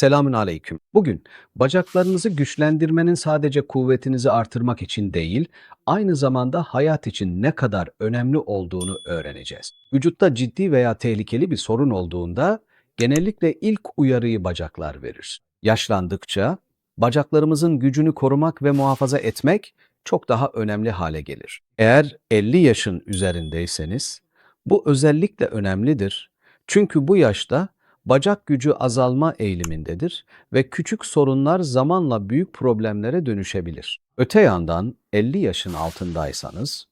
Selamün aleyküm. Bugün bacaklarınızı güçlendirmenin sadece kuvvetinizi artırmak için değil, aynı zamanda hayat için ne kadar önemli olduğunu öğreneceğiz. Vücutta ciddi veya tehlikeli bir sorun olduğunda genellikle ilk uyarıyı bacaklar verir. Yaşlandıkça bacaklarımızın gücünü korumak ve muhafaza etmek çok daha önemli hale gelir. Eğer 50 yaşın üzerindeyseniz bu özellikle önemlidir. Çünkü bu yaşta bacak gücü azalma eğilimindedir ve küçük sorunlar zamanla büyük problemlere dönüşebilir. Öte yandan 50 yaşın altındaysanız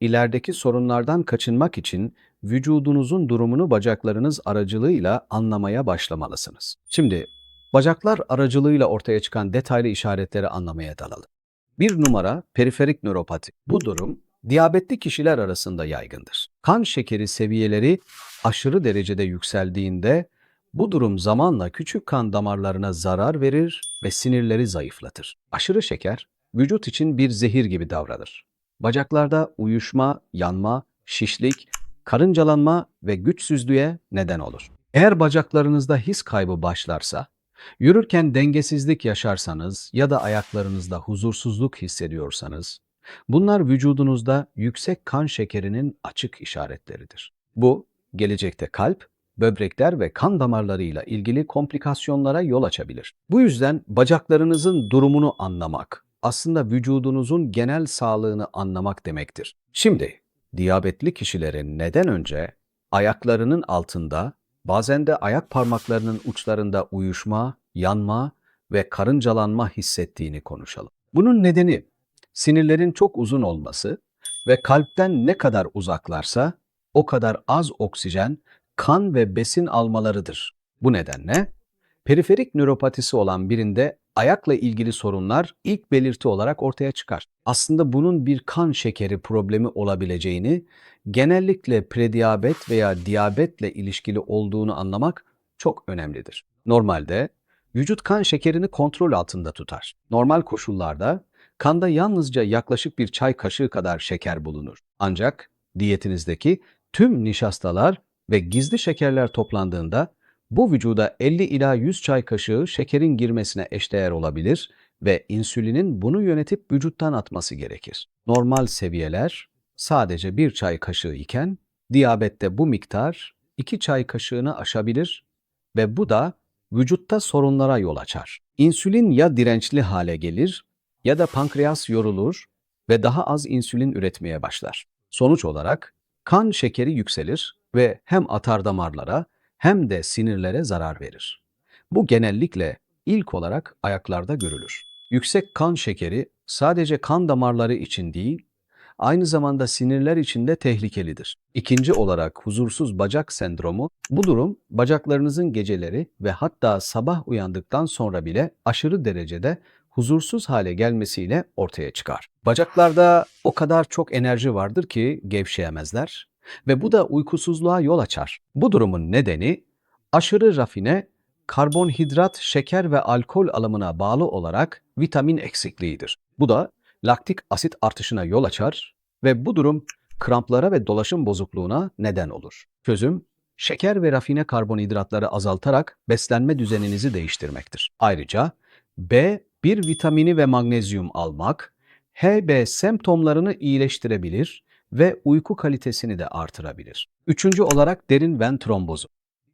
ilerideki sorunlardan kaçınmak için vücudunuzun durumunu bacaklarınız aracılığıyla anlamaya başlamalısınız. Şimdi bacaklar aracılığıyla ortaya çıkan detaylı işaretleri anlamaya dalalım. Bir numara periferik nöropati. Bu durum diyabetli kişiler arasında yaygındır. Kan şekeri seviyeleri aşırı derecede yükseldiğinde bu durum zamanla küçük kan damarlarına zarar verir ve sinirleri zayıflatır. Aşırı şeker vücut için bir zehir gibi davranır. Bacaklarda uyuşma, yanma, şişlik, karıncalanma ve güçsüzlüğe neden olur. Eğer bacaklarınızda his kaybı başlarsa, yürürken dengesizlik yaşarsanız ya da ayaklarınızda huzursuzluk hissediyorsanız, bunlar vücudunuzda yüksek kan şekerinin açık işaretleridir. Bu, gelecekte kalp, böbrekler ve kan damarlarıyla ilgili komplikasyonlara yol açabilir. Bu yüzden bacaklarınızın durumunu anlamak, aslında vücudunuzun genel sağlığını anlamak demektir. Şimdi, diyabetli kişilerin neden önce ayaklarının altında, bazen de ayak parmaklarının uçlarında uyuşma, yanma ve karıncalanma hissettiğini konuşalım. Bunun nedeni sinirlerin çok uzun olması ve kalpten ne kadar uzaklarsa o kadar az oksijen, kan ve besin almalarıdır. Bu nedenle periferik nöropatisi olan birinde ayakla ilgili sorunlar ilk belirti olarak ortaya çıkar. Aslında bunun bir kan şekeri problemi olabileceğini, genellikle prediyabet veya diyabetle ilişkili olduğunu anlamak çok önemlidir. Normalde vücut kan şekerini kontrol altında tutar. Normal koşullarda kanda yalnızca yaklaşık bir çay kaşığı kadar şeker bulunur. Ancak diyetinizdeki tüm nişastalar ve gizli şekerler toplandığında bu vücuda 50 ila 100 çay kaşığı şekerin girmesine eşdeğer olabilir ve insülinin bunu yönetip vücuttan atması gerekir. Normal seviyeler sadece bir çay kaşığı iken diyabette bu miktar 2 çay kaşığını aşabilir ve bu da vücutta sorunlara yol açar. İnsülin ya dirençli hale gelir ya da pankreas yorulur ve daha az insülin üretmeye başlar. Sonuç olarak kan şekeri yükselir ve hem atar damarlara hem de sinirlere zarar verir. Bu genellikle ilk olarak ayaklarda görülür. Yüksek kan şekeri sadece kan damarları için değil, aynı zamanda sinirler için de tehlikelidir. İkinci olarak huzursuz bacak sendromu, bu durum bacaklarınızın geceleri ve hatta sabah uyandıktan sonra bile aşırı derecede huzursuz hale gelmesiyle ortaya çıkar. Bacaklarda o kadar çok enerji vardır ki gevşeyemezler ve bu da uykusuzluğa yol açar. Bu durumun nedeni aşırı rafine karbonhidrat, şeker ve alkol alımına bağlı olarak vitamin eksikliğidir. Bu da laktik asit artışına yol açar ve bu durum kramplara ve dolaşım bozukluğuna neden olur. Çözüm, şeker ve rafine karbonhidratları azaltarak beslenme düzeninizi değiştirmektir. Ayrıca B, bir vitamini ve magnezyum almak, HB semptomlarını iyileştirebilir ve uyku kalitesini de artırabilir. Üçüncü olarak derin ven trombozu.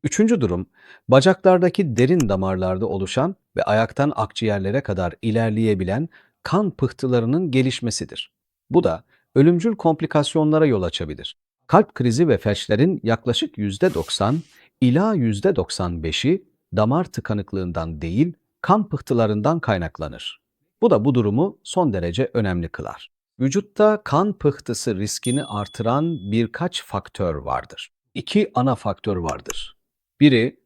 Üçüncü durum, bacaklardaki derin damarlarda oluşan ve ayaktan akciğerlere kadar ilerleyebilen kan pıhtılarının gelişmesidir. Bu da ölümcül komplikasyonlara yol açabilir. Kalp krizi ve felçlerin yaklaşık %90 ila %95'i damar tıkanıklığından değil, kan pıhtılarından kaynaklanır. Bu da bu durumu son derece önemli kılar. Vücutta kan pıhtısı riskini artıran birkaç faktör vardır. İki ana faktör vardır. Biri,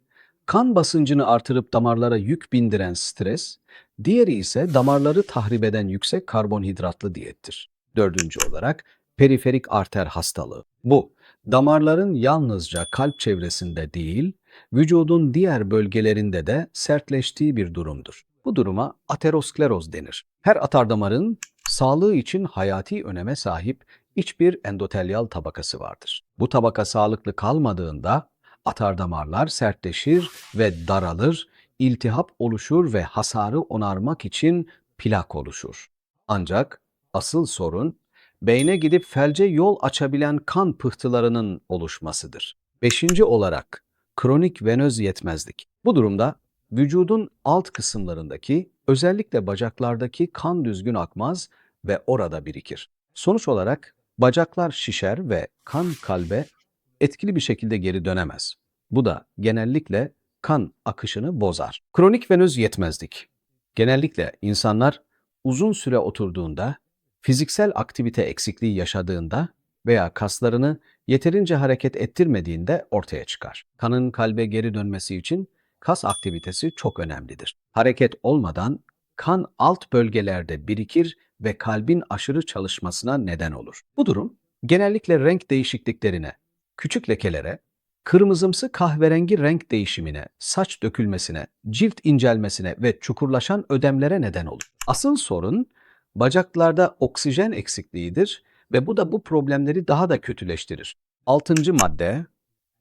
kan basıncını artırıp damarlara yük bindiren stres, diğeri ise damarları tahrip eden yüksek karbonhidratlı diyettir. Dördüncü olarak periferik arter hastalığı. Bu, damarların yalnızca kalp çevresinde değil, vücudun diğer bölgelerinde de sertleştiği bir durumdur. Bu duruma ateroskleroz denir. Her atardamarın sağlığı için hayati öneme sahip iç bir endotelyal tabakası vardır. Bu tabaka sağlıklı kalmadığında atardamarlar sertleşir ve daralır, iltihap oluşur ve hasarı onarmak için plak oluşur. Ancak asıl sorun beyne gidip felce yol açabilen kan pıhtılarının oluşmasıdır. Beşinci olarak kronik venöz yetmezlik. Bu durumda vücudun alt kısımlarındaki özellikle bacaklardaki kan düzgün akmaz ve orada birikir. Sonuç olarak bacaklar şişer ve kan kalbe etkili bir şekilde geri dönemez. Bu da genellikle kan akışını bozar. Kronik venöz yetmezlik. Genellikle insanlar uzun süre oturduğunda, fiziksel aktivite eksikliği yaşadığında veya kaslarını yeterince hareket ettirmediğinde ortaya çıkar. Kanın kalbe geri dönmesi için kas aktivitesi çok önemlidir. Hareket olmadan kan alt bölgelerde birikir ve kalbin aşırı çalışmasına neden olur. Bu durum genellikle renk değişikliklerine, küçük lekelere, kırmızımsı kahverengi renk değişimine, saç dökülmesine, cilt incelmesine ve çukurlaşan ödemlere neden olur. Asıl sorun bacaklarda oksijen eksikliğidir ve bu da bu problemleri daha da kötüleştirir. Altıncı madde,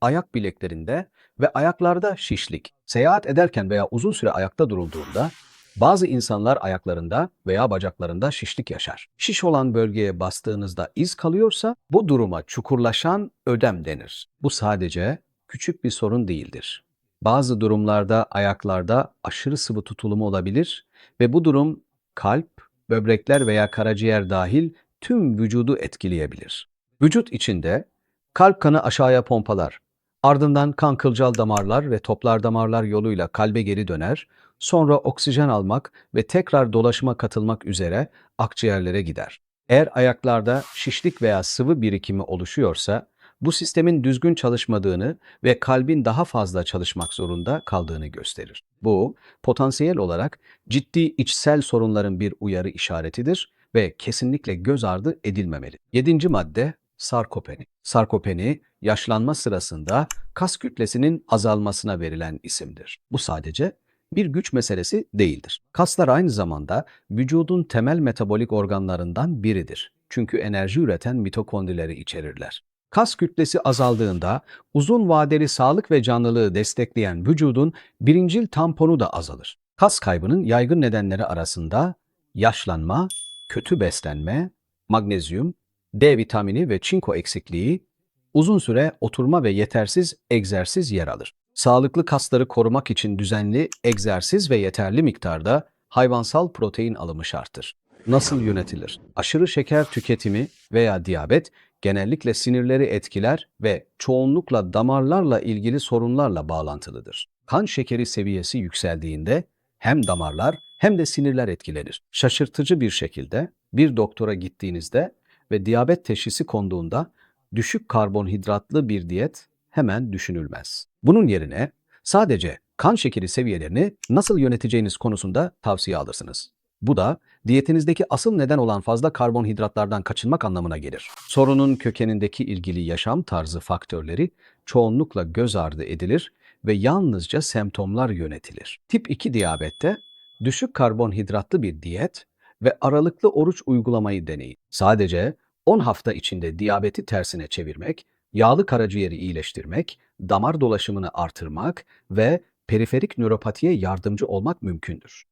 ayak bileklerinde ve ayaklarda şişlik. Seyahat ederken veya uzun süre ayakta durulduğunda bazı insanlar ayaklarında veya bacaklarında şişlik yaşar. Şiş olan bölgeye bastığınızda iz kalıyorsa bu duruma çukurlaşan ödem denir. Bu sadece küçük bir sorun değildir. Bazı durumlarda ayaklarda aşırı sıvı tutulumu olabilir ve bu durum kalp, böbrekler veya karaciğer dahil tüm vücudu etkileyebilir. Vücut içinde kalp kanı aşağıya pompalar. Ardından kan kılcal damarlar ve toplar damarlar yoluyla kalbe geri döner. Sonra oksijen almak ve tekrar dolaşıma katılmak üzere akciğerlere gider. Eğer ayaklarda şişlik veya sıvı birikimi oluşuyorsa bu sistemin düzgün çalışmadığını ve kalbin daha fazla çalışmak zorunda kaldığını gösterir. Bu potansiyel olarak ciddi içsel sorunların bir uyarı işaretidir ve kesinlikle göz ardı edilmemeli. Yedinci madde sarkopeni. Sarkopeni yaşlanma sırasında kas kütlesinin azalmasına verilen isimdir. Bu sadece bir güç meselesi değildir. Kaslar aynı zamanda vücudun temel metabolik organlarından biridir. Çünkü enerji üreten mitokondrileri içerirler. Kas kütlesi azaldığında uzun vadeli sağlık ve canlılığı destekleyen vücudun birincil tamponu da azalır. Kas kaybının yaygın nedenleri arasında yaşlanma, kötü beslenme, magnezyum, D vitamini ve çinko eksikliği, uzun süre oturma ve yetersiz egzersiz yer alır. Sağlıklı kasları korumak için düzenli egzersiz ve yeterli miktarda hayvansal protein alımı şarttır. Nasıl yönetilir? Aşırı şeker tüketimi veya diyabet genellikle sinirleri etkiler ve çoğunlukla damarlarla ilgili sorunlarla bağlantılıdır. Kan şekeri seviyesi yükseldiğinde hem damarlar hem de sinirler etkilenir. Şaşırtıcı bir şekilde bir doktora gittiğinizde ve diyabet teşhisi konduğunda düşük karbonhidratlı bir diyet hemen düşünülmez. Bunun yerine sadece kan şekeri seviyelerini nasıl yöneteceğiniz konusunda tavsiye alırsınız. Bu da diyetinizdeki asıl neden olan fazla karbonhidratlardan kaçınmak anlamına gelir. Sorunun kökenindeki ilgili yaşam tarzı faktörleri çoğunlukla göz ardı edilir ve yalnızca semptomlar yönetilir. Tip 2 diyabette düşük karbonhidratlı bir diyet ve aralıklı oruç uygulamayı deneyin. Sadece 10 hafta içinde diyabeti tersine çevirmek, yağlı karaciğeri iyileştirmek, damar dolaşımını artırmak ve periferik nöropatiye yardımcı olmak mümkündür.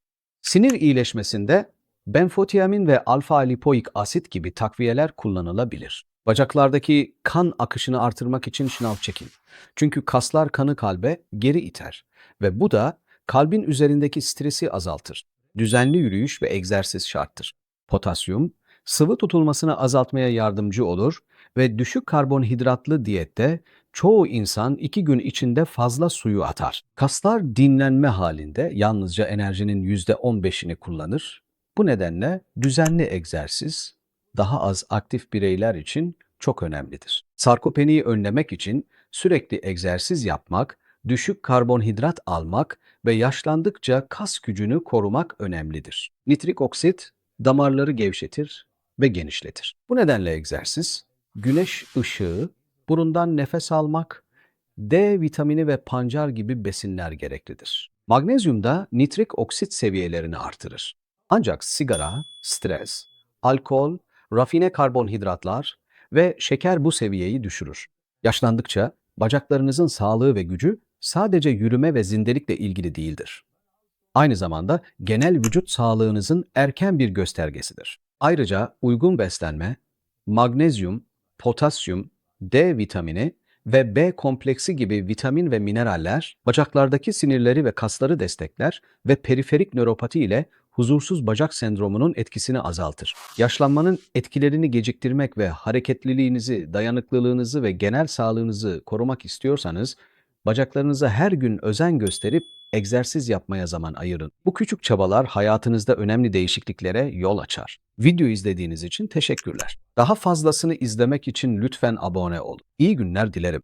Sinir iyileşmesinde benfotiamin ve alfa lipoik asit gibi takviyeler kullanılabilir. Bacaklardaki kan akışını artırmak için şınav çekin. Çünkü kaslar kanı kalbe geri iter ve bu da kalbin üzerindeki stresi azaltır. Düzenli yürüyüş ve egzersiz şarttır. Potasyum, sıvı tutulmasını azaltmaya yardımcı olur ve düşük karbonhidratlı diyette çoğu insan iki gün içinde fazla suyu atar. Kaslar dinlenme halinde yalnızca enerjinin %15'ini kullanır. Bu nedenle düzenli egzersiz daha az aktif bireyler için çok önemlidir. Sarkopeniyi önlemek için sürekli egzersiz yapmak, düşük karbonhidrat almak ve yaşlandıkça kas gücünü korumak önemlidir. Nitrik oksit damarları gevşetir ve genişletir. Bu nedenle egzersiz, güneş ışığı, burundan nefes almak, D vitamini ve pancar gibi besinler gereklidir. Magnezyum da nitrik oksit seviyelerini artırır. Ancak sigara, stres, alkol, rafine karbonhidratlar ve şeker bu seviyeyi düşürür. Yaşlandıkça bacaklarınızın sağlığı ve gücü sadece yürüme ve zindelikle ilgili değildir. Aynı zamanda genel vücut sağlığınızın erken bir göstergesidir. Ayrıca uygun beslenme, magnezyum, potasyum, D vitamini ve B kompleksi gibi vitamin ve mineraller bacaklardaki sinirleri ve kasları destekler ve periferik nöropati ile huzursuz bacak sendromunun etkisini azaltır. Yaşlanmanın etkilerini geciktirmek ve hareketliliğinizi, dayanıklılığınızı ve genel sağlığınızı korumak istiyorsanız bacaklarınıza her gün özen gösterip egzersiz yapmaya zaman ayırın. Bu küçük çabalar hayatınızda önemli değişikliklere yol açar. Video izlediğiniz için teşekkürler. Daha fazlasını izlemek için lütfen abone olun. İyi günler dilerim.